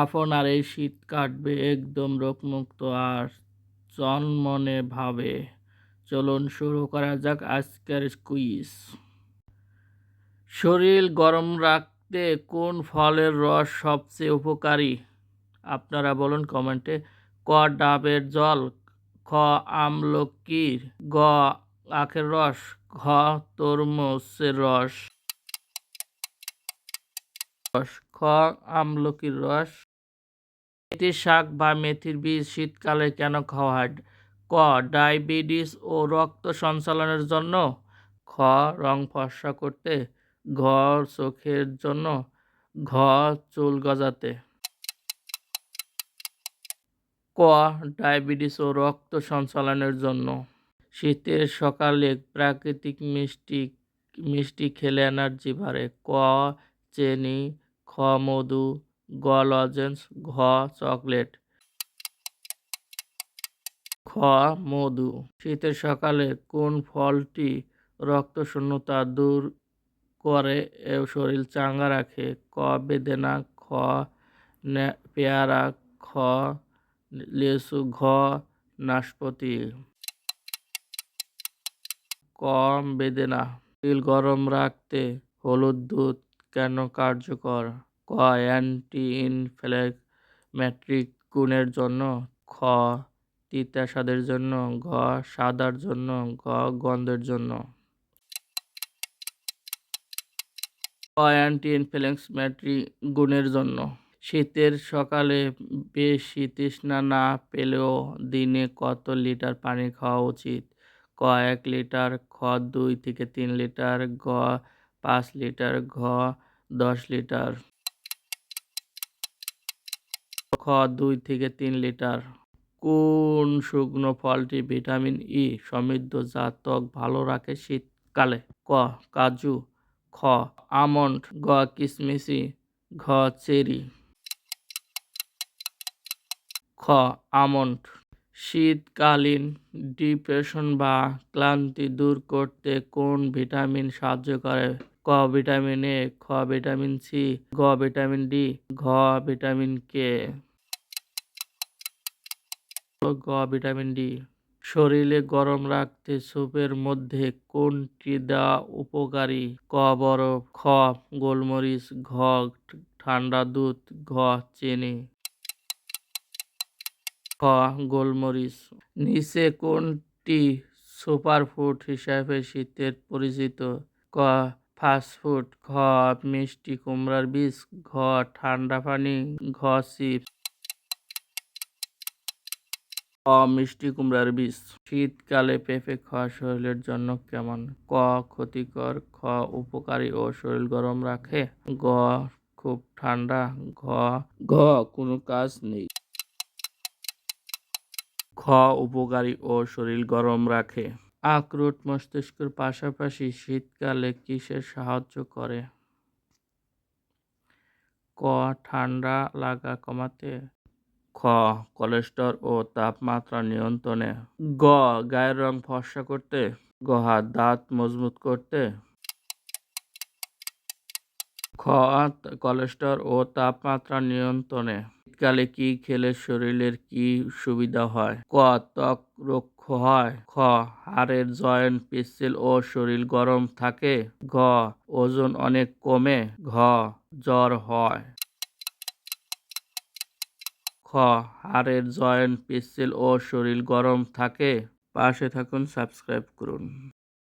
আপনার এই শীত কাটবে একদম রোগমুক্ত আর চনমনে ভাবে। চলুন শুরু করা যাক আজকের কুইজ শরীর গরম রাখতে কোন ফলের রস সবচেয়ে উপকারী? আপনারা বলুন কমেন্টে ক ডাবের জল, খ আমলকির গ আখের রস, ঘ তরমুজের রস। আমলকির রস, মেথির শাক বা মেথির বীজ শীতকালে কেন খাওয়া হয়? ক, ডায়াবেটিস ও রক্ত সঞ্চালনের জন্য? খ, রং ফর্সা করতে? ঘ, চোখের জন্য? ঘ, চুল গজাতে? ক, ডায়াবেটিস ও রক্ত সঞ্চালনের জন্য? শীতের সকালে প্রাকৃতিক মিষ্টি মিষ্টি খেলে এনার্জি বাড়ে। ক, চেনি খ মধু গ লজেন্স ঘ, চকলেট। খ মধু শীতের সকালে কোন ফলটি রক্ত শূন্যতা দূর করে এ শরীর চাঙ্গা রাখে? ক, বেদেনা, খ পেয়ারা, খ, লেসু, ঘ, নাশপাতি। কম বেদেনা শরীর গরম রাখতে হলুদ দুধ কেন কার্যকর? ক অ্যান্টি ইনফ্লেমেট্রিক গুণের জন্য, খ তিতা স্বাদের জন্য, ঘ, সাদার জন্য, ঘ, গন্ধের জন্য। অ্যান্টি ইনফ্লেমেটরি গুণের জন্য। শীতের সকালে বেশি তৃষ্ণা না পেলেও দিনে কত লিটার পানি খাওয়া উচিত? ক, এক লিটার, খ, দুই থেকে তিন লিটার, গ, পাঁচ লিটার, ঘ, দশ লিটার। খ, দুই থেকে তিন লিটার। কোন শুকনো ফলটি ভিটামিন ই সমৃদ্ধ, যা ভালো রাখে শীতকালে? ক, কাজু। খ, আমন্ড। গ কিশমিশি ঘ, চেরি। খ, আমন্ড। শীতকালীন ডিপ্রেশন বা ক্লান্তি দূর করতে কোন ভিটামিন সাহায্য করে? ক, ভিটামিন এ খ, ভিটামিন সি গ, ভিটামিন ডি ঘ, ভিটামিন কে গ ভিটামিন ডি। শরীরে গরম রাখতে স্যুপের মধ্যে কোনটি দেওয়া উপকারী? ক, বরফ, খ, গোলমরিচ, ঘ, ঠান্ডা দুধ, ঘ, চিনি। খ, গোলমরিচ। নিচে কোনটি সুপারফুড হিসাবে শীতের পরিচিত? ক, ফাস্টফুড। খ, মিষ্টি কুমড়ার বীজ। ঘ, ঠান্ডা পানি। ঘ, চিপস। ক মিষ্টি কুমড়ার বীজ। শীতকালে পেঁপে খাওয়া শরীরের জন্য কেমন? ক, ক্ষতিকর, খ, উপকারী ও শরীর গরম রাখে? গ, খুব ঠান্ডা? ঘ ঘ, কোনো কাজ নেই। খ, উপকারী ও শরীর গরম রাখে। আখরোট মস্তিষ্কের পাশাপাশি শীতকালে কিসের সাহায্য করে? ক, ঠান্ডা লাগা কমাতে খ কোলেস্টর ও তাপমাত্রা নিয়ন্ত্রণে। গ, গায়ের রং ফর্সা করতে। গ দাঁত মজবুত করতে। খ কোলেস্টর ও তাপমাত্রা নিয়ন্ত্রণে। শীতকালে কি খেলে শরীরের কি সুবিধা হয়? ক, ত্বক রক্ষ হয়। খ, হাড়ের জয়েন্ট পিচ্ছিল ও শরীর গরম থাকে। ঘ, ওজন অনেক কমে। ঘ, জ্বর হয়। খ হাড়ের জয়েন্ট পিচ্ছিল ও শরীর গরম থাকে। পাশে থাকুন সাবস্ক্রাইব করুন।